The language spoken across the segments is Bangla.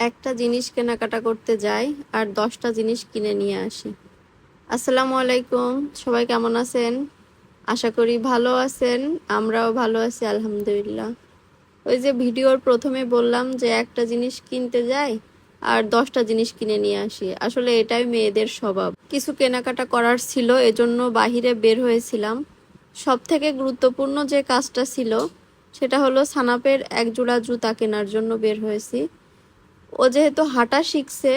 একটা জিনিস কেনাকাটা করতে যাই আর দশটা জিনিস কিনে নিয়ে আসি। আসসালামু আলাইকুম, সবাই কেমন আছেন? আশা করি ভালো আছেন, আমরাও ভালো আছি, আলহামদুলিল্লাহ। ওই যে ভিডিওর প্রথমে বললাম যে একটা জিনিস কিনতে যাই আর দশটা জিনিস কিনে নিয়ে আসি। আসলে এটাই মেয়েদের স্বভাব। কিছু কেনাকাটা করার ছিল, এজন্য বাহিরে বের হয়েছিলাম। সব থেকে গুরুত্বপূর্ণ যে কাজটা ছিল, সেটা হলো সানাপের এক জোড়া জুতা কেনার জন্য বের হয়েছি। ও যেহেতু হাঁটা শিখছে,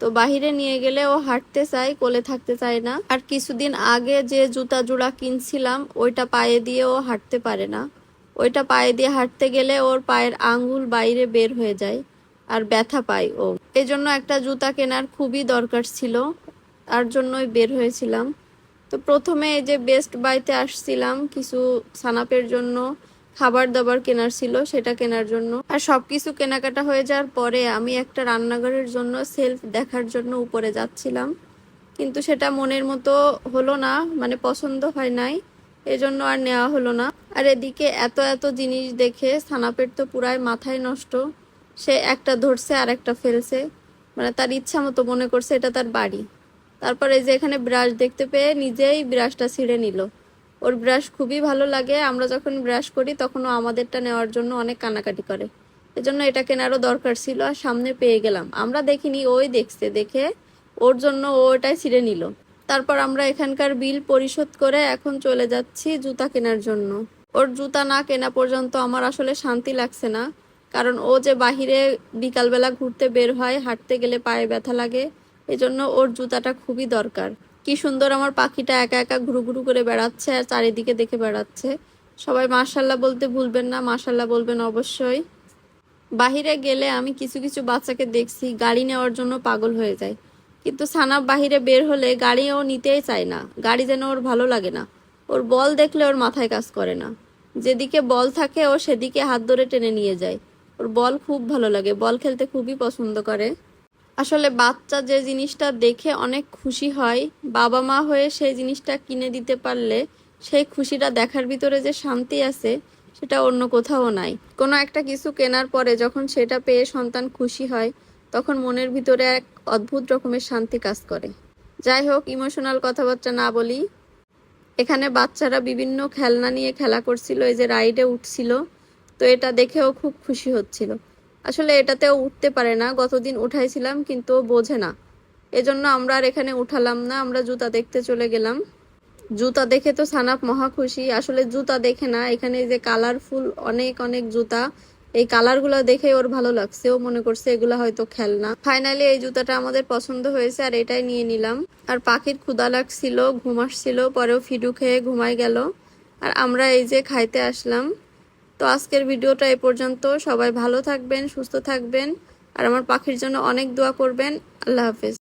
তো বাহিরে নিয়ে গেলে ও হাঁটতে চায়, কোলে থাকতে চায় না। আর কিছুদিন আগে যে জুতা জোড়া কিনছিলাম, ওইটা পায়ে দিয়ে ও হাঁটতে পারে না। ওইটা পায়ে দিয়ে হাঁটতে গেলে ওর পায়ের আঙ্গুল বাইরে বের হয়ে যায় আর ব্যথা পায় ও। এই জন্য একটা জুতা কেনার খুবই দরকার ছিল, তার জন্যই বের হয়েছিলাম। তো প্রথমে এই যে বেস্ট বাইতে আসছিলাম কিছু সানাপের জন্য খাবার দাবার কেনার ছিল, সেটা কেনার জন্য। আর সবকিছু কেনাকাটা হয়ে যাওয়ার পরে আমি একটা রান্নাঘরের জন্য সেলফ দেখার জন্য উপরে যাচ্ছিলাম। কিন্তু সেটা মনের মতো হলো না মানে পছন্দ হয় নাই। এজন্য আর নেওয়া হলো না। আর এদিকে এত এত জিনিস দেখে সানাপের তো পুরাই মাথায় নষ্ট। সে একটা ধরছে আর একটা ফেলছে। মানে তার ইচ্ছা মতো মনে করছে এটা তার বাড়ি। তারপরে যে এখানে ব্রাশ দেখতে পেয়ে নিজেই ব্রাশটা ছিঁড়ে নিল। ওর ব্রাশ খুবই ভালো লাগে। আমরা যখন ব্রাশ করি তখন আমাদেরটা নেওয়ার জন্য অনেক কানাকাটি করে। এজন্য এটা কেনারও দরকার ছিল আর সামনে পেয়ে গেলাম। আমরা দেখিনি, ওই দেখছে, দেখে ওর জন্য ও ওটাই ছিঁড়ে নিল। তারপর আমরা এখানকার বিল পরিশোধ করে এখন চলে যাচ্ছি জুতা কেনার জন্য। ওর জুতা না কেনা পর্যন্ত আমার আসলে শান্তি লাগছে না। কারণ ও যে বাহিরে বিকালবেলা ঘুরতে বের হয়, হাঁটতে গেলে পায়ে ব্যথা লাগে, এজন্য ওর জুতাটা খুবই দরকার। কি সুন্দর আমার পাখিটা একা একা ঘুরু ঘুরু করে বেড়াচ্ছে আর চারিদিকে দেখে বেড়াচ্ছে। সবাই মার্শাল্লাহ বলতে ভুলবেন না মার্শাল্লাহ বলবেন অবশ্যই। বাহিরে গেলে আমি কিছু কিছু বাচ্চাকে দেখছি, গাড়ি নেওয়ার জন্য পাগল হয়ে যায়। কিন্তু সানাব বাহিরে বের হলে গাড়ি ও নিতেই চায় না। গাড়ি যেন ওর ভালো লাগে না। ওর বল দেখলে ওর মাথায় কাজ করে না। যেদিকে বল থাকে ও সেদিকে হাত ধরে টেনে নিয়ে যায়। ওর বল খুব ভালো লাগে, বল খেলতে খুবই পছন্দ করে। আসলে বাচ্চা যে জিনিসটা দেখে অনেক খুশি হয়, বাবা মা হয়ে সেই জিনিসটা কিনে দিতে পারলে সেই খুশিটা দেখার ভিতরে যে শান্তি আছে, সেটা অন্য কোথাও নাই। কোনো একটা কিছু কেনার পরে যখন সেটা পেয়ে সন্তান খুশি হয়, তখন মনের ভিতরে এক অদ্ভুত রকমের শান্তি কাজ করে। যাই হোক, ইমোশনাল কথাবার্তা না বলি। এখানে বাচ্চারা বিভিন্ন খেলনা নিয়ে খেলা করছিল, এই যে রাইডে উঠছিল, তো এটা দেখেও খুব খুশি হচ্ছিল। আসলে এটাতেও উঠতে পারে না। গতদিন উঠাইছিলাম, কিন্তু বোঝে না। এজন্য আমরা আর এখানে উঠালাম না, আমরা জুতা দেখতে চলে গেলাম। জুতা দেখে তো সানাপ মহা খুশি। আসলে জুতা দেখে না, এখানে যে কালারফুল অনেক অনেক জুতা, এই কালারগুলো দেখে ওর ভালো লাগছে। ও মনে করছে এগুলা হয়তো খেলনা। ফাইনালি এই জুতাটা আমাদের পছন্দ হয়েছে আর এটাই নিয়ে নিলাম। আর পাখির ক্ষুদা লাগছিল, ঘুম আসছিল, পরেও ফিডু খেয়ে ঘুমাই গেল। আর আমরা এই যে খাইতে আসলাম তো আজকের ভিডিওটা এ পর্যন্ত। সবাই ভালো থাকবেন, সুস্থ থাকবেন। আর আমার পাখির জন্য অনেক দোয়া করবেন। আল্লাহ হাফেজ।